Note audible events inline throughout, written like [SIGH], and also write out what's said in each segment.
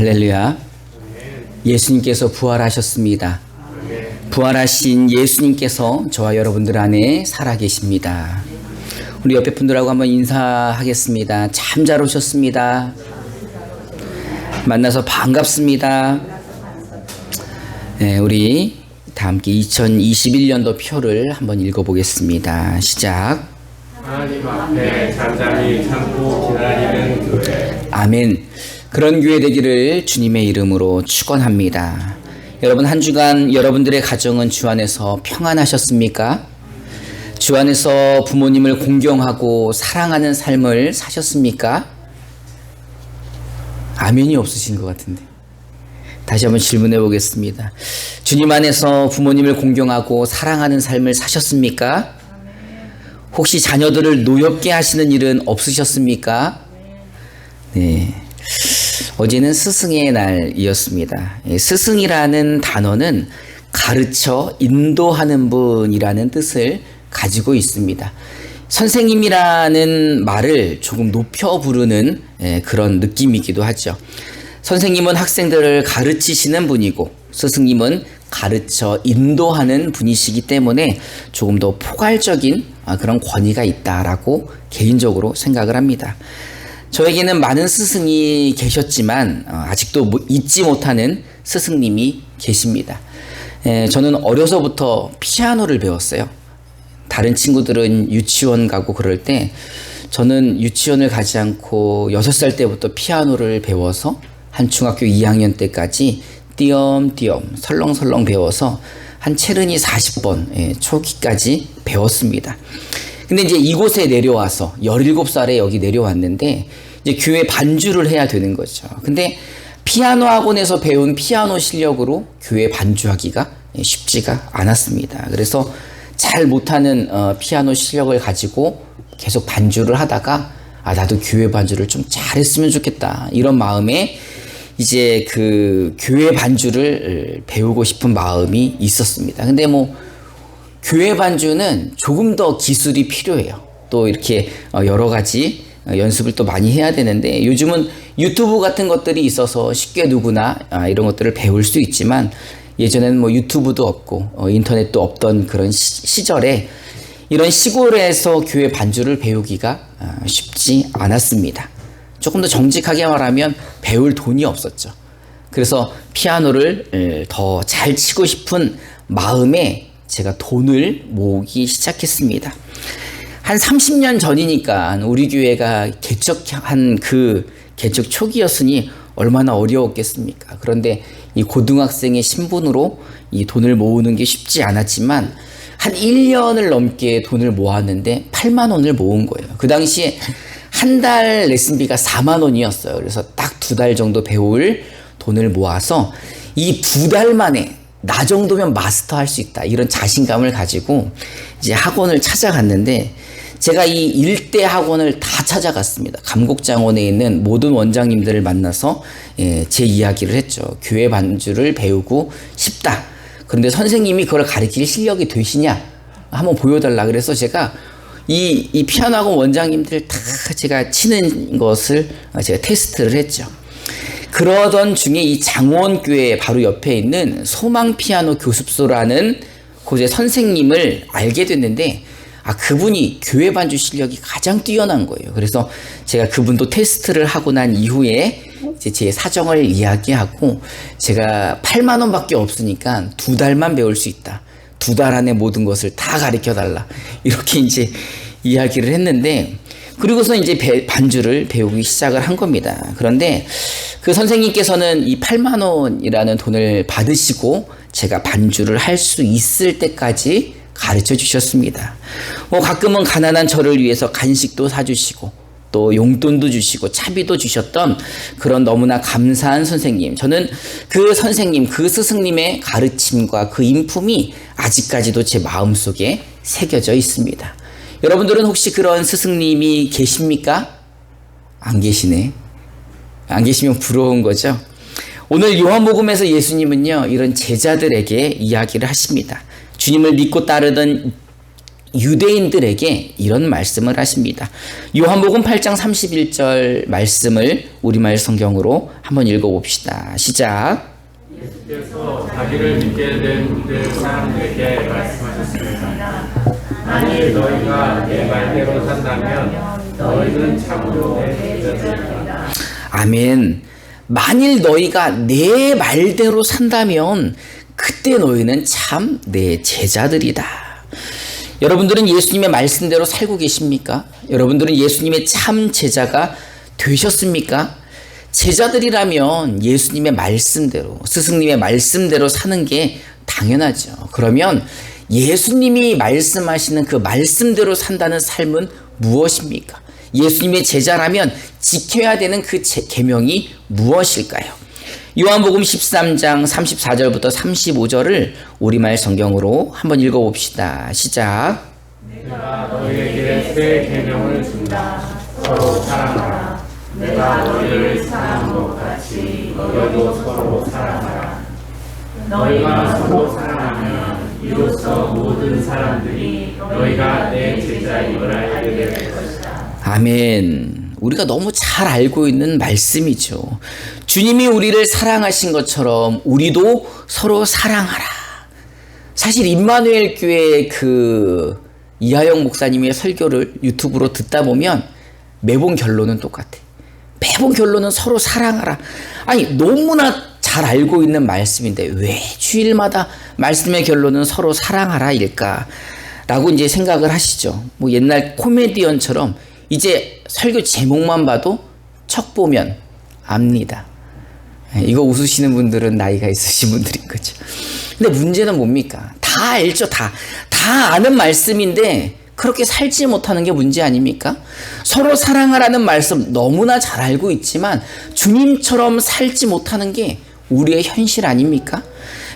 할렐루야. 예수님께서 부활하셨습니다. 부활하신 예수님께서 저와 여러분들 안에 살아계십니다. 우리 옆에 분들하고 한번 인사하겠습니다. 참 잘 오셨습니다. 만나서 반갑습니다. 네, 우리 다 함께 2021년도 표를 한번 읽어보겠습니다. 시작. 아멘. 그런 교회 되기를 주님의 이름으로 축원합니다. 여러분 한 주간 여러분들의 가정은 주 안에서 평안하셨습니까? 주 안에서 부모님을 공경하고 사랑하는 삶을 사셨습니까? 아멘이 없으신 것 같은데. 다시 한번 질문해 보겠습니다. 주님 안에서 부모님을 공경하고 사랑하는 삶을 사셨습니까? 혹시 자녀들을 노엽게 하시는 일은 없으셨습니까? 네. 어제는 스승의 날이었습니다. 예, 스승이라는 단어는 가르쳐 인도하는 분이라는 뜻을 가지고 있습니다. 선생님이라는 말을 조금 높여 부르는 예, 그런 느낌이기도 하죠. 선생님은 학생들을 가르치시는 분이고 스승님은 가르쳐 인도하는 분이시기 때문에 조금 더 포괄적인 아, 그런 권위가 있다라고 개인적으로 생각을 합니다. 저에게는 많은 스승이 계셨지만 어, 아직도 뭐 잊지 못하는 스승님이 계십니다. 에, 저는 어려서부터 피아노를 배웠어요. 다른 친구들은 유치원 가고 그럴 때 저는 유치원을 가지 않고 6살 때부터 피아노를 배워서 한 중학교 2학년 때까지 띄엄띄엄 설렁설렁 배워서 한 체르니 40번 예, 초기까지 배웠습니다. 근데 이제 이곳에 내려와서 17살에 여기 내려왔는데 이제 교회 반주를 해야 되는 거죠. 근데 피아노 학원에서 배운 피아노 실력으로 교회 반주하기가 쉽지가 않았습니다. 그래서 잘 못하는 어, 피아노 실력을 가지고 계속 반주를 하다가 아 나도 교회 반주를 좀 잘했으면 좋겠다 이런 마음에 이제 그 교회 반주를 배우고 싶은 마음이 있었습니다. 근데 뭐 교회 반주는 조금 더 기술이 필요해요. 또 이렇게 어, 여러 가지 어, 연습을 또 많이 해야 되는데 요즘은 유튜브 같은 것들이 있어서 쉽게 누구나 아, 이런 것들을 배울 수 있지만 예전에는 뭐 유튜브도 없고 어, 인터넷도 없던 그런 시, 절에 이런 시골에서 교회 반주를 배우기가 아, 쉽지 않았습니다. 조금 더 정직하게 말하면 배울 돈이 없었죠. 그래서 피아노를 더 잘 치고 싶은 마음에 제가 돈을 모으기 시작했습니다. 한 30년 전이니까 우리 교회가 개척한 그 개척 초기였으니 얼마나 어려웠겠습니까? 그런데 이 고등학생의 신분으로 이 돈을 모으는 게 쉽지 않았지만 한 1년을 넘게 돈을 모았는데 8만 원을 모은 거예요. 그 당시에 한 달 레슨비가 4만 원이었어요. 그래서 딱 두 달 정도 배울 돈을 모아서 이 두 달 만에 나 정도면 마스터할 수 있다. 이런 자신감을 가지고 이제 학원을 찾아갔는데 제가 이 일대 학원을 다 찾아갔습니다. 감곡장원에 있는 모든 원장님들을 만나서 예, 제 이야기를 했죠. 교회 반주를 배우고 싶다. 그런데 선생님이 그걸 가르칠 실력이 되시냐? 한번 보여달라. 그래서 제가 이, 이 피아노 학원 원장님들 다 제가 치는 것을 제가 테스트를 했죠. 그러던 중에 이 장원교회 바로 옆에 있는 소망 피아노 교습소라는 곳의 선생님을 알게 됐는데 아 그분이 교회 반주 실력이 가장 뛰어난 거예요. 그래서 제가 그분도 테스트를 하고 난 이후에 이제 제 사정을 이야기하고 제가 8만 원밖에 없으니까 두 달만 배울 수 있다. 두 달 안에 모든 것을 다 가르쳐 달라. 이렇게 이제 이야기를 했는데 그리고서 이제 배, 반주를 배우기 시작을 한 겁니다. 그런데 그 선생님께서는 이 8만 원이라는 돈을 받으시고 제가 반주를 할 수 있을 때까지 가르쳐 주셨습니다. 뭐 가끔은 가난한 저를 위해서 간식도 사주시고 또 용돈도 주시고 차비도 주셨던 그런 너무나 감사한 선생님. 저는 그 선생님, 그 스승님의 가르침과 그 인품이 아직까지도 제 마음속에 새겨져 있습니다. 여러분들은 혹시 그런 스승님이 계십니까? 안 계시네. 안 계시면 부러운 거죠. 오늘 요한복음에서 예수님은요, 이런 제자들에게 이야기를 하십니다. 주님을 믿고 따르던 유대인들에게 이런 말씀을 하십니다. 요한복음 8장 31절 말씀을 우리말 성경으로 한번 읽어봅시다. 시작. 예수께서 자기를 믿게 된그 사람들에게 말씀하셨습니다. 만일 너희가 내 말대로 산다면 너희는 참으로 내 제자들이다. 아멘. 만일 너희가 내 말대로 산다면 그때 너희는 참 내 제자들이다. 여러분들은 예수님의 말씀대로 살고 계십니까? 여러분들은 예수님의 참 제자가 되셨습니까? 제자들이라면 예수님의 말씀대로, 스승님의 말씀대로 사는 게 당연하죠. 그러면 예수님이 말씀하시는 그 말씀대로 산다는 삶은 무엇입니까? 예수님의 제자라면 지켜야 되는 그 제- 계명이 무엇일까요? 요한복음 13장 34절부터 35절을 우리말 성경으로 한번 읽어 봅시다. 시작. 내가 너희에게 새 계명을 준다. 서로 사랑하라. 내가 너희를 사랑한 것 같이 너희도 서로 사랑하라. 너희가 서로 사랑하면 이로써 모든 사람들이 너희가 내 제자임을 알게 될 것이다. 아멘. 우리가 너무 잘 알고 있는 말씀이죠. 주님이 우리를 사랑하신 것처럼 우리도 서로 사랑하라. 사실 임마누엘 교회 그 이하영 목사님의 설교를 유튜브로 듣다 보면 매번 결론은 똑같아. 매번 결론은 서로 사랑하라. 아니 너무나 잘 알고 있는 말씀인데 왜 주일마다 말씀의 결론은 서로 사랑하라일까? 라고 이제 생각을 하시죠. 뭐 옛날 코미디언처럼 이제 설교 제목만 봐도 척 보면 압니다. 예, 이거 웃으시는 분들은 나이가 있으신 분들인 거죠. 근데 문제는 뭡니까? 다 알죠, 다. 다 아는 말씀인데 그렇게 살지 못하는 게 문제 아닙니까? 서로 사랑하라는 말씀 너무나 잘 알고 있지만 주님처럼 살지 못하는 게 우리의 현실 아닙니까?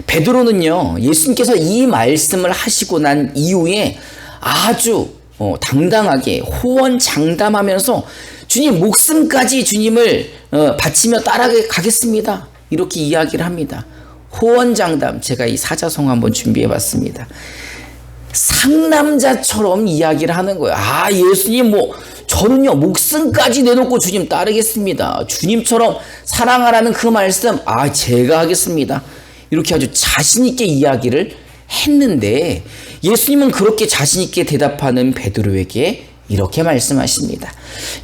베드로는요, 예수님께서 이 말씀을 하시고 난 이후에 아주 어, 당당하게 호언장담하면서 주님 목숨까지 주님을 어, 바치며 따라가겠습니다. 이렇게 이야기를 합니다. 호언장담 제가 이 사자성 한번 준비해 봤습니다. 상남자처럼 이야기를 하는 거예요. 아, 예수님 뭐 저는요 목숨까지 내놓고 주님 따르겠습니다. 주님처럼 사랑하라는 그 말씀 아 제가 하겠습니다. 이렇게 아주 자신 있게 이야기를 했는데 예수님은 그렇게 자신 있게 대답하는 베드로에게 이렇게 말씀하십니다.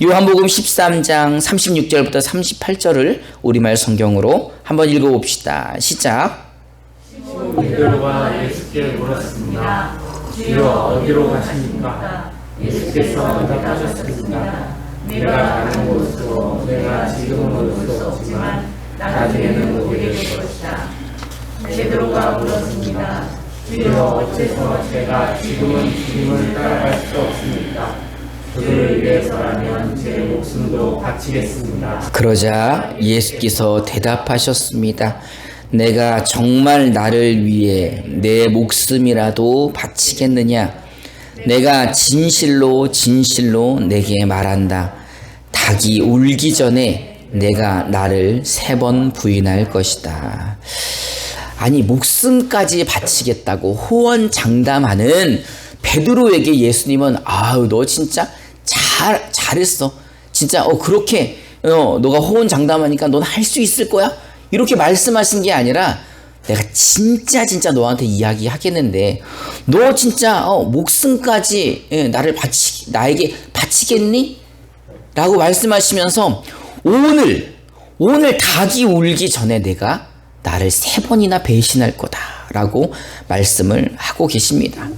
요한복음 13장 36절부터 38절을 우리말 성경으로 한번 읽어 봅시다. 시작. 베드로가 예수께 물었습니다. 주여 어디로 가십니까? 예수께서 대답하셨습니다. 내가 가는 곳으로 내가 지금은 올수 없지만 나중에는 오게 될 것이다. 베드로가 물었습니다. 주여 어째서 제가 지금은 주님을 따라갈 수 없습니까? 그를 위해서라면 제 목숨도 바치겠습니다. 그러자 예수께서 대답하셨습니다. 내가 정말 나를 위해 내 목숨이라도 바치겠느냐? 내가 진실로 진실로 내게 말한다. 닭이 울기 전에 내가 나를 세 번 부인할 것이다. 아니 목숨까지 바치겠다고 호언장담하는 베드로에게 예수님은 아우 너 진짜 잘 잘했어. 진짜 어 그렇게 어 너가 호언장담하니까 넌 할 수 있을 거야. 이렇게 말씀하신 게 아니라 내가 진짜 진짜 너한테 이야기하겠는데 너 진짜 어 목숨까지 예, 나를 바치 나에게 바치겠니? 라고 말씀하시면서 오늘 오늘 닭이 울기 전에 내가 나를 세 번이나 배신할 거다라고 말씀을 하고 계십니다.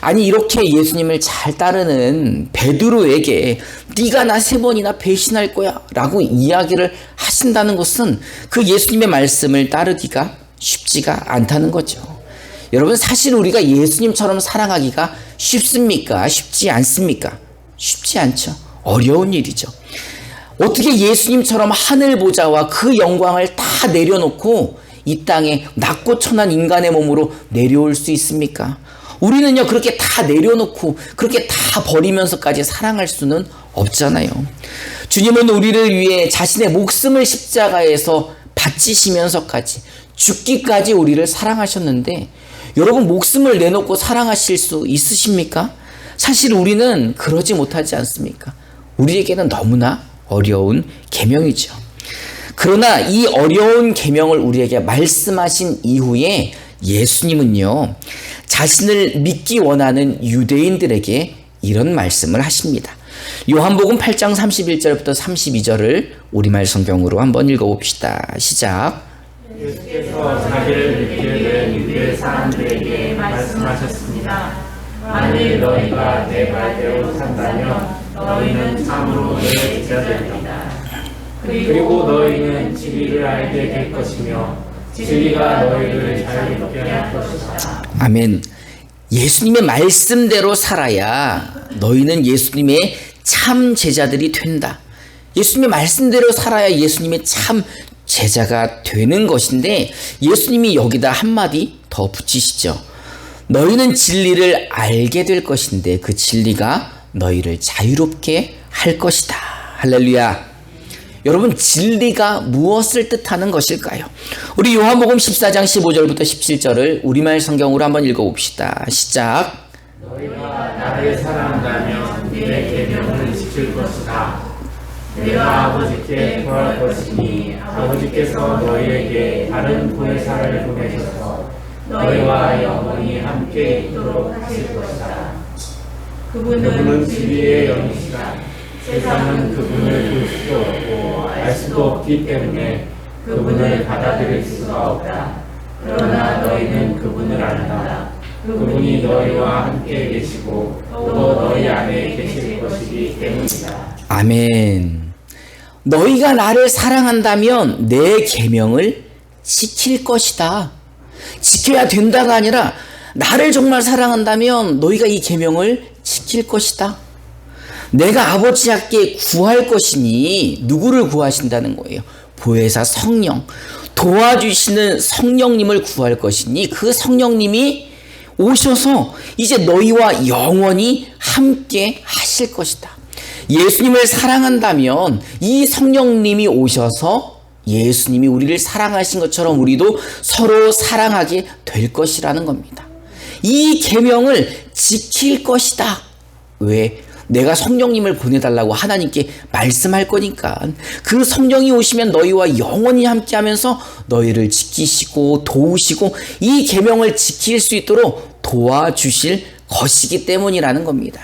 아니 이렇게 예수님을 잘 따르는 베드로에게 네가 나 세 번이나 배신할 거야라고 이야기를 하신다는 것은 그 예수님의 말씀을 따르기가 쉽지가 않다는 거죠. 여러분 사실 우리가 예수님처럼 사랑하기가 쉽습니까? 쉽지 않습니까? 쉽지 않죠. 어려운 일이죠. 어떻게 예수님처럼 하늘 보좌와 그 영광을 다 내려놓고 이 땅에 낮고 천한 인간의 몸으로 내려올 수 있습니까? 우리는요, 그렇게 다 내려놓고, 그렇게 다 버리면서까지 사랑할 수는 없잖아요. 주님은 우리를 위해 자신의 목숨을 십자가에서 바치시면서까지, 죽기까지 우리를 사랑하셨는데, 여러분 목숨을 내놓고 사랑하실 수 있으십니까? 사실 우리는 그러지 못하지 않습니까? 우리에게는 너무나 어려운 계명이죠. 그러나 이 어려운 계명을 우리에게 말씀하신 이후에 예수님은요. 자신을 믿기 원하는 유대인들에게 이런 말씀을 하십니다. 요한복음 8장 31절부터 32절을 우리말 성경으로 한번 읽어봅시다. 시작. 예수께서 자기를 믿게 된 유대 사람들에게 말씀하셨습니다. 만일 너희가 내 말대로 산다면 너희는 참으로 내 제자들이다. 그리고 너희는 진리를 알게 될 것이며 진리가 너희를 자유롭게 할 것이다. 아멘. 예수님의 말씀대로 살아야 너희는 예수님의 참 제자들이 된다. 예수님의 말씀대로 살아야 예수님의 참 제자가 되는 것인데 예수님이 여기다 한마디 더 붙이시죠. 너희는 진리를 알게 될 것인데 그 진리가 너희를 자유롭게 할 것이다. 할렐루야. 여러분 진리가 무엇을 뜻하는 것일까요? 우리 요한복음 14장 15절부터 17절을 우리말 성경으로 한번 읽어 봅시다. 시작. 너희가 나를 사랑한다면 내 계명을 지킬 것이다. 내가 아버지께 구할 것이니 아버지께서 너희에게 다른 보혜사를 보내셔서 너희와 영원히 함께 있도록 하실 것이다. 그분은 진리의 영이시라 세상은 그분을 볼 수도 없고 알 수도 없기 때문에 그분을 받아들일 수가 없다. 그러나 너희는 그분을 안다. 그분이 너희와 함께 계시고 또 너희 안에 계실 것이기 때문이다. 아멘. 너희가 나를 사랑한다면 내 계명을 지킬 것이다. 지켜야 된다가 아니라 나를 정말 사랑한다면 너희가 이 계명을 지킬 것이다. 내가 아버지께 구할 것이니 누구를 구하신다는 거예요? 보혜사 성령 도와주시는 성령님을 구할 것이니 그 성령님이 오셔서 이제 너희와 영원히 함께 하실 것이다. 예수님을 사랑한다면 이 성령님이 오셔서 예수님이 우리를 사랑하신 것처럼 우리도 서로 사랑하게 될 것이라는 겁니다. 이 계명을 지킬 것이다. 왜? 내가 성령님을 보내달라고 하나님께 말씀할 거니까 그 성령이 오시면 너희와 영원히 함께하면서 너희를 지키시고 도우시고 이 계명을 지킬 수 있도록 도와주실 것이기 때문이라는 겁니다.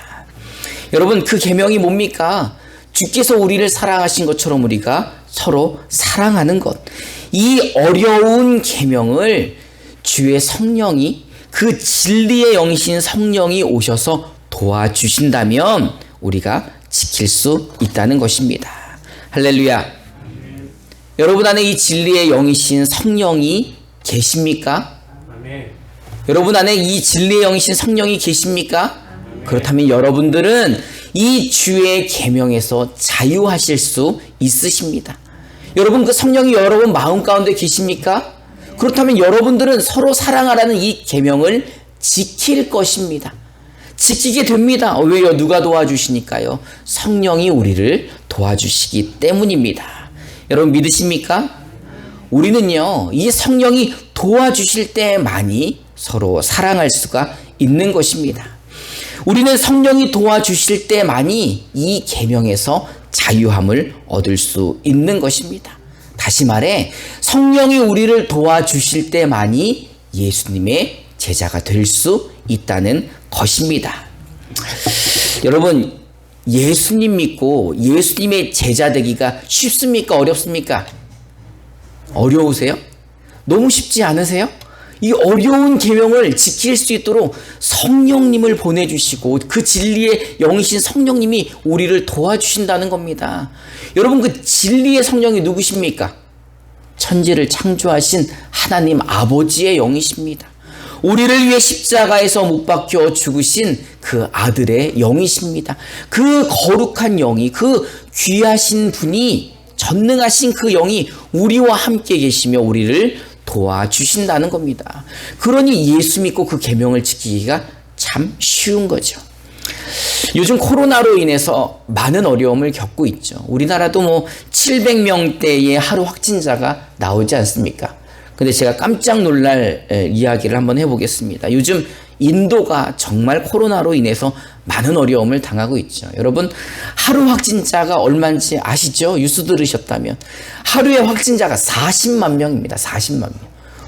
여러분 그 계명이 뭡니까? 주께서 우리를 사랑하신 것처럼 우리가 서로 사랑하는 것. 이 어려운 계명을 주의 성령이 그 진리의 영이신 성령이 오셔서 도와주신다면 우리가 지킬 수 있다는 것입니다. 할렐루야. 여러분 안에 이 진리의 영이신 성령이 계십니까? 여러분 안에 이 진리의 영이신 성령이 계십니까? 그렇다면 여러분들은 이 주의 계명에서 자유하실 수 있으십니다. 여러분 그 성령이 여러분 마음 가운데 계십니까? 그렇다면 여러분들은 서로 사랑하라는 이 계명을 지킬 것입니다. 지키게 됩니다. 왜요? 누가 도와주시니까요? 성령이 우리를 도와주시기 때문입니다. 여러분 믿으십니까? 우리는요, 이 성령이 도와주실 때만이 서로 사랑할 수가 있는 것입니다. 우리는 성령이 도와주실 때만이 이 계명에서 자유함을 얻을 수 있는 것입니다. 다시 말해 성령이 우리를 도와주실 때만이 예수님의 제자가 될 수 있다는 것입니다. 여러분 예수님 믿고 예수님의 제자 되기가 쉽습니까? 어렵습니까? 어려우세요? 너무 쉽지 않으세요? 이 어려운 계명을 지킬 수 있도록 성령님을 보내주시고 그 진리의 영이신 성령님이 우리를 도와주신다는 겁니다. 여러분 그 진리의 성령이 누구십니까? 천지를 창조하신 하나님 아버지의 영이십니다. 우리를 위해 십자가에서 못 박혀 죽으신 그 아들의 영이십니다. 그 거룩한 영이 그 귀하신 분이 전능하신 그 영이 우리와 함께 계시며 우리를 도와주신다는 겁니다. 그러니 예수 믿고 그 계명을 지키기가 참 쉬운 거죠. 요즘 코로나로 인해서 많은 어려움을 겪고 있죠. 우리나라도 뭐 700명대의 하루 확진자가 나오지 않습니까? 근데 제가 깜짝 놀랄 에, 이야기를 한번 해보겠습니다. 요즘 인도가 정말 코로나로 인해서 많은 어려움을 당하고 있죠. 여러분, 하루 확진자가 얼마인지 아시죠? 뉴스 들으셨다면. 하루에 확진자가 40만 명입니다. 40만 명.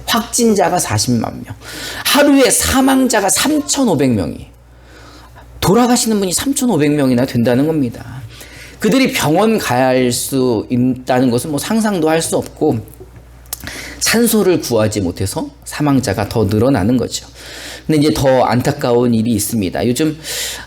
확진자가 40만 명. 하루에 사망자가 3,500명이에요. 돌아가시는 분이 3,500명이나 된다는 겁니다. 그들이 병원 가야 할 수 있다는 것은 뭐 상상도 할 수 없고 산소를 구하지 못해서 사망자가 더 늘어나는 거죠. 근데 이제 더 안타까운 일이 있습니다. 요즘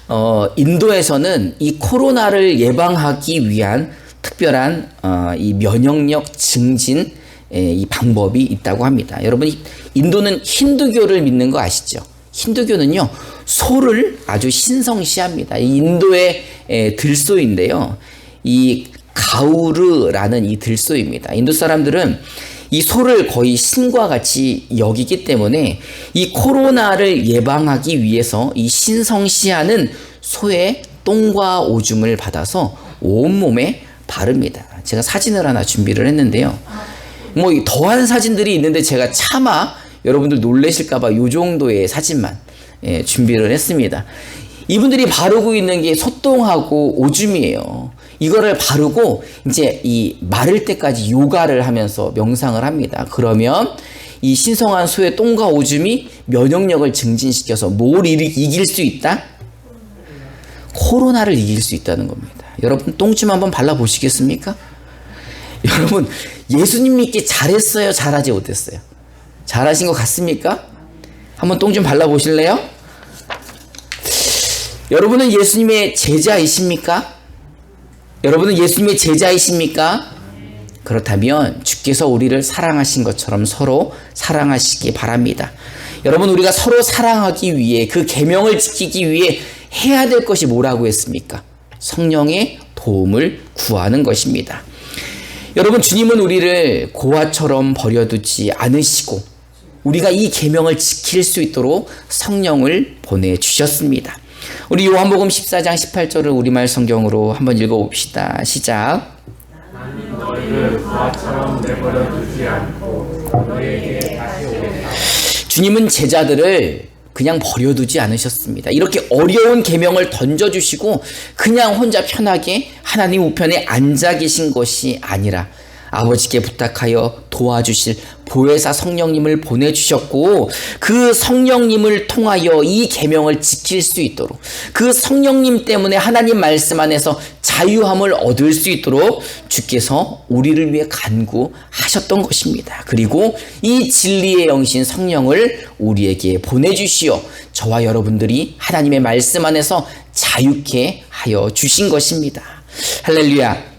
어, 인도에서는 이 코로나를 예방하기 위한 특별한 어, 이 면역력 증진 에, 이 방법이 있다고 합니다. 여러분 이 인도는 힌두교를 믿는 거 아시죠? 힌두교는요 소를 아주 신성시합니다. 이 인도의 에, 들소인데요. 이 가우르라는 이 들소입니다. 인도 사람들은 이 소를 거의 신과 같이 여기기 때문에 이 코로나를 예방하기 위해서 이 신성시하는 소의 똥과 오줌을 받아서 온몸에 바릅니다. 제가 사진을 하나 준비를 했는데요. 뭐이 더한 사진들이 있는데 제가 차마 여러분들 놀래실까봐 요 정도의 사진만 예, 준비를 했습니다. 이분들이 바르고 있는 게 소똥하고 오줌이에요. 이거를 바르고 이제 이 마를 때까지 요가를 하면서 명상을 합니다. 그러면 이 신성한 소의 똥과 오줌이 면역력을 증진시켜서 뭘 이- 이길 수 있다? 코로나를 이길 수 있다는 겁니다. 여러분 똥좀 한번 발라 보시겠습니까? [LAUGHS] 여러분 예수님 믿기 잘했어요, 잘하지 못했어요? 잘하신 것 같습니까? 한번 똥 좀 발라 보실래요? 여러분은 예수님의 제자이십니까? 여러분은 예수님의 제자이십니까? 그렇다면 주께서 우리를 사랑하신 것처럼 서로 사랑하시기 바랍니다. 여러분 우리가 서로 사랑하기 위해 그 계명을 지키기 위해 해야 될 것이 뭐라고 했습니까? 성령의 도움을 구하는 것입니다. 여러분 주님은 우리를 고아처럼 버려두지 않으시고 우리가 이 계명을 지킬 수 있도록 성령을 보내 주셨습니다. 우리 요한복음 14장 18절을 우리말 성경으로 한번 읽어 봅시다. 시작. 주님은 제자들을 그냥 버려두지 않으셨습니다. 이렇게 어려운 계명을 던져주시고 그냥 혼자 편하게 하나님 우편에 앉아 계신 것이 아니라 아버지께 부탁하여 도와주실 보혜사 성령님을 보내주셨고 그 성령님을 통하여 이 계명을 지킬 수 있도록 그 성령님 때문에 하나님 말씀 안에서 자유함을 얻을 수 있도록 주께서 우리를 위해 간구하셨던 것입니다. 그리고 이 진리의 영신 성령을 우리에게 보내주시어 저와 여러분들이 하나님의 말씀 안에서 자유케 하여 주신 것입니다. 할렐루야.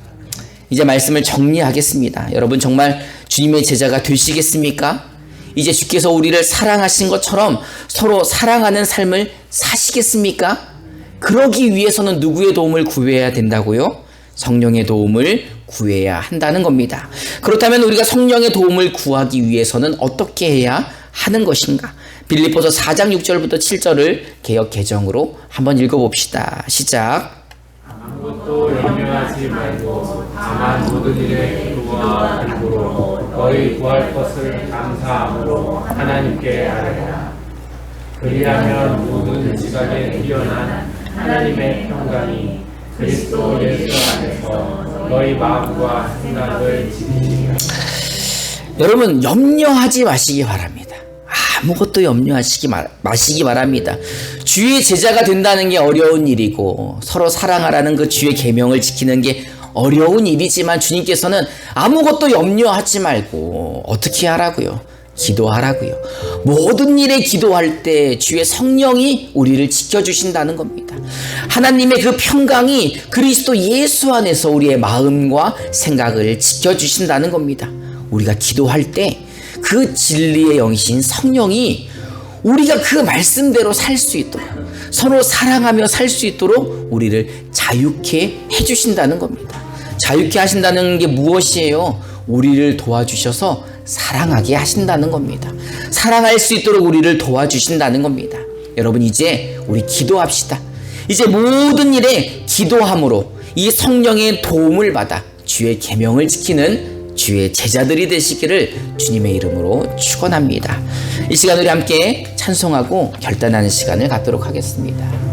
이제 말씀을 정리하겠습니다. 여러분 정말 주님의 제자가 되시겠습니까? 이제 주께서 우리를 사랑하신 것처럼 서로 사랑하는 삶을 사시겠습니까? 그러기 위해서는 누구의 도움을 구해야 된다고요? 성령의 도움을 구해야 한다는 겁니다. 그렇다면 우리가 성령의 도움을 구하기 위해서는 어떻게 해야 하는 것인가? 빌립보서 4장 6절부터 7절을 개역 개정으로 한번 읽어봅시다. 시작. 아무것도 염려하지 말고 다만 모든 일에 기도와 간구로 너희 구할 것을 감사함으로 하나님께 아뢰라. 그리하면 모든 지각에 뛰어난 하나님의 평강이 그리스도 예수 안에서 너희 마음과 생각을 지키시리라. 여러분 염려하지 마시기 바랍니다. 아무것도 염려하시기 마, 마시기 바랍니다. 주의 제자가 된다는 게 어려운 일이고 서로 사랑하라는 그 주의 계명을 지키는 게 어려운 일이지만 주님께서는 아무것도 염려하지 말고 어떻게 하라고요? 기도하라고요. 모든 일에 기도할 때 주의 성령이 우리를 지켜주신다는 겁니다. 하나님의 그 평강이 그리스도 예수 안에서 우리의 마음과 생각을 지켜주신다는 겁니다. 우리가 기도할 때 그 진리의 영이신 성령이 우리가 그 말씀대로 살 수 있도록 서로 사랑하며 살 수 있도록 우리를 자유케 해주신다는 겁니다. 자유케 하신다는 게 무엇이에요? 우리를 도와주셔서 사랑하게 하신다는 겁니다. 사랑할 수 있도록 우리를 도와주신다는 겁니다. 여러분 이제 우리 기도합시다. 이제 모든 일에 기도함으로 이 성령의 도움을 받아 주의 계명을 지키는 주의 제자들이 되시기를 주님의 이름으로 축원합니다. 이 시간 우리 함께 찬송하고 결단하는 시간을 갖도록 하겠습니다.